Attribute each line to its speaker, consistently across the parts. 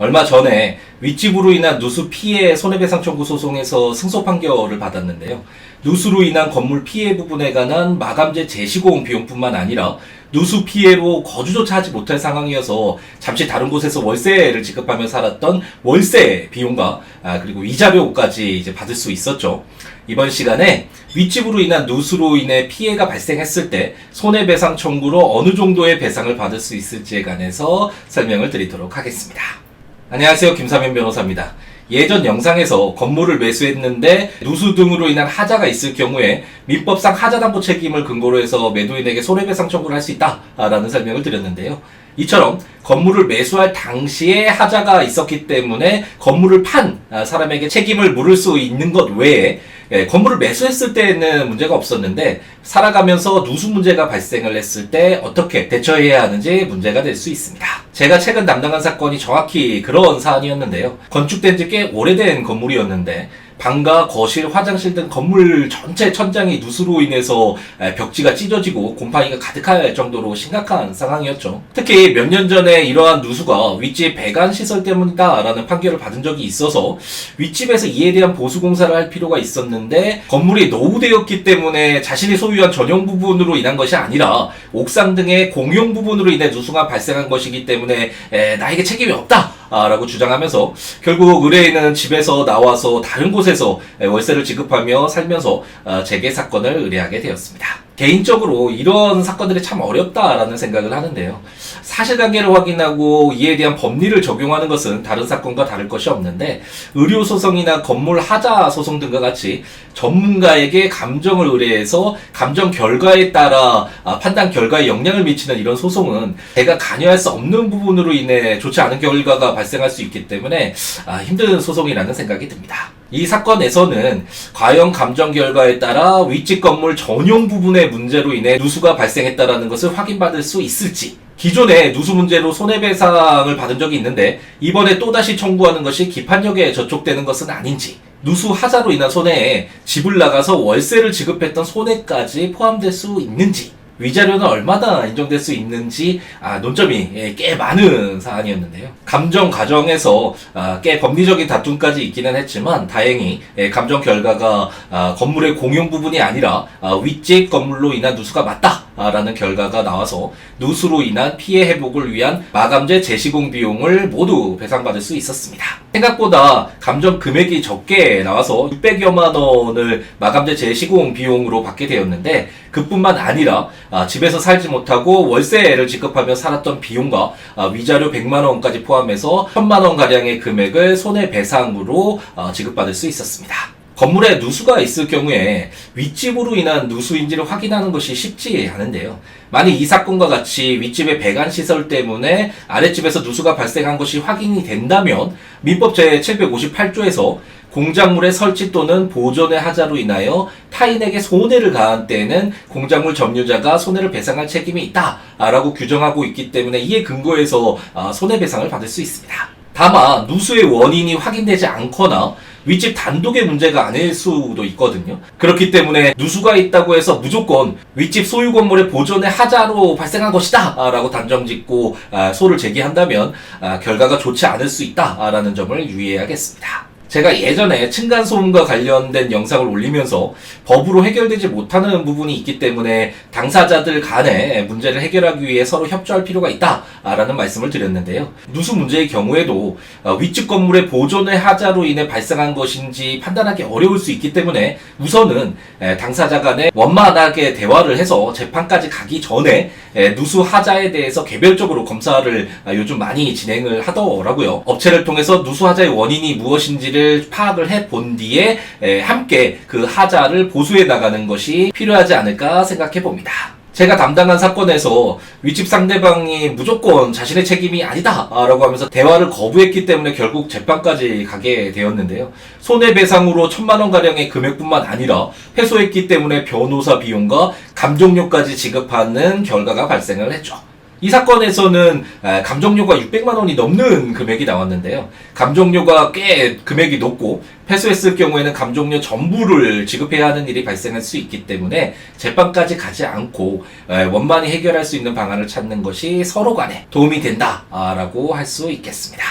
Speaker 1: 얼마 전에 윗집으로 인한 누수 피해 손해배상 청구 소송에서 승소 판결을 받았는데요. 누수로 인한 건물 피해 부분에 관한 마감재 재시공 비용뿐만 아니라 누수 피해로 거주조차 하지 못할 상황이어서 잠시 다른 곳에서 월세를 지급하며 살았던 월세 비용과 아, 그리고 이자료까지 이제 받을 수 있었죠. 이번 시간에 윗집으로 인한 누수로 인해 피해가 발생했을 때 손해배상 청구로 어느 정도의 배상을 받을 수 있을지에 관해서 설명을 드리도록 하겠습니다. 안녕하세요. 김사면 변호사입니다. 예전 영상에서 건물을 매수했는데 누수 등으로 인한 하자가 있을 경우에 민법상 하자담보 책임을 근거로 해서 매도인에게 손해배상 청구를 할 수 있다라는 설명을 드렸는데요. 이처럼 건물을 매수할 당시에 하자가 있었기 때문에 건물을 판 아, 사람에게 책임을 물을 수 있는 것 외에 예, 건물을 매수했을 때는 문제가 없었는데 살아가면서 누수 문제가 발생을 했을 때 어떻게 대처해야 하는지 문제가 될 수 있습니다. 제가 최근 담당한 사건이 정확히 그런 사안이었는데요. 건축된 지 꽤 오래된 건물이었는데 방과 거실, 화장실 등 건물 전체 천장이 누수로 인해서 에, 벽지가 찢어지고 곰팡이가 가득할 정도로 심각한 상황이었죠. 특히 몇 년 전에 이러한 누수가 윗집 배관 시설 때문이다라는 판결을 받은 적이 있어서 윗집에서 이에 대한 보수 공사를 할 필요가 있었는데 건물이 노후되었기 때문에 자신이 소유한 전용 부분으로 인한 것이 아니라 옥상 등의 공용 부분으로 인해 누수가 발생한 것이기 때문에 에, 나에게 책임이 없다. 아, 라고 주장하면서 결국 의뢰인은 집에서 나와서 다른 곳에서 월세를 지급하며 살면서 아, 재개 사건을 의뢰하게 되었습니다. 개인적으로 이런 사건들이 참 어렵다라는 생각을 하는데요. 사실관계를 확인하고 이에 대한 법리를 적용하는 것은 다른 사건과 다를 것이 없는데 의료 소송이나 건물 하자 소송 등과 같이 전문가에게 감정을 의뢰해서 감정 결과에 따라 아, 판단 결과에 영향을 미치는 이런 소송은 제가 관여할 수 없는 부분으로 인해 좋지 않은 결과가 발생할 수 있기 때문에 아, 힘든 소송이라는 생각이 듭니다. 이 사건에서는 과연 감정 결과에 따라 윗집 건물 전용 부분의 문제로 인해 누수가 발생했다라는 것을 확인받을 수 있을지. 기존에 누수 문제로 손해배상을 받은 적이 있는데 이번에 또다시 청구하는 것이 기판력에 저촉되는 것은 아닌지 누수 하자로 인한 손해에 집을 나가서 월세를 지급했던 손해까지 포함될 수 있는지 위자료는 얼마나 인정될 수 있는지 아, 논점이 예, 꽤 많은 사안이었는데요. 감정 과정에서 아, 꽤 법리적인 다툼까지 있기는 했지만 다행히 예, 감정 결과가 아, 건물의 공용 부분이 아니라 아, 윗집 건물로 인한 누수가 맞다 라는 결과가 나와서 누수로 인한 피해 회복을 위한 마감재 재시공 비용을 모두 배상받을 수 있었습니다. 생각보다 감정 금액이 적게 나와서 600여만 원을 마감재 재시공 비용으로 받게 되었는데 그뿐만 아니라 아, 집에서 살지 못하고 월세를 지급하며 살았던 비용과 아, 위자료 100만 원까지 포함해서 1000만 원 가량의 금액을 손해배상으로 아, 지급받을 수 있었습니다. 건물에 누수가 있을 경우에 윗집으로 인한 누수인지를 확인하는 것이 쉽지 않은데요. 만약 이 사건과 같이 윗집의 배관 시설 때문에 아랫집에서 누수가 발생한 것이 확인이 된다면 민법 제758조에서 공작물의 설치 또는 보존의 하자로 인하여 타인에게 손해를 가한 때에는 공작물 점유자가 손해를 배상할 책임이 있다라고 규정하고 있기 때문에 이에 근거해서 아, 손해배상을 받을 수 있습니다. 다만 누수의 원인이 확인되지 않거나 윗집 단독의 문제가 아닐 수도 있거든요. 그렇기 때문에 누수가 있다고 해서 무조건 윗집 소유 건물의 보존의 하자로 발생한 것이다 라고 단정 짓고 아, 소를 제기한다면 아, 결과가 좋지 않을 수 있다라는 점을 유의해야겠습니다. 제가 예전에 층간소음과 관련된 영상을 올리면서 법으로 해결되지 못하는 부분이 있기 때문에 당사자들 간에 문제를 해결하기 위해 서로 협조할 필요가 있다라는 말씀을 드렸는데요. 누수 문제의 경우에도 어, 윗집 건물의 보존의 하자로 인해 발생한 것인지 판단하기 어려울 수 있기 때문에 우선은 에, 당사자 간에 원만하게 대화를 해서 재판까지 가기 전에 에, 누수 하자에 대해서 개별적으로 검사를 아, 요즘 많이 진행을 하더라고요. 업체를 통해서 누수 하자의 원인이 무엇인지를 파악을 해 본 뒤에 에, 함께 그 하자를 보수해 나가는 것이 필요하지 않을까 생각해 봅니다. 제가 담당한 사건에서 윗집 상대방이 무조건 자신의 책임이 아니다 라고 하면서 대화를 거부했기 때문에 결국 재판까지 가게 되었는데요. 손해배상으로 천만 원 가량의 금액뿐만 아니라 패소했기 때문에 변호사 비용과 감정료까지 지급하는 결과가 발생을 했죠. 이 사건에서는 아, 감정료가 600만 원이 넘는 금액이 나왔는데요. 감정료가 꽤 금액이 높고 패소했을 경우에는 감정료 전부를 지급해야 하는 일이 발생할 수 있기 때문에 재판까지 가지 않고 에, 원만히 해결할 수 있는 방안을 찾는 것이 서로 간에 도움이 된다라고 할 수 있겠습니다.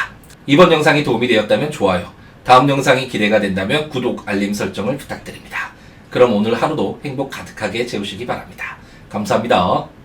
Speaker 1: 이번 영상이 도움이 되었다면 좋아요. 다음 영상이 기대가 된다면 구독, 알림 설정을 부탁드립니다. 그럼 오늘 하루도 행복 가득하게 채우시기 바랍니다. 감사합니다.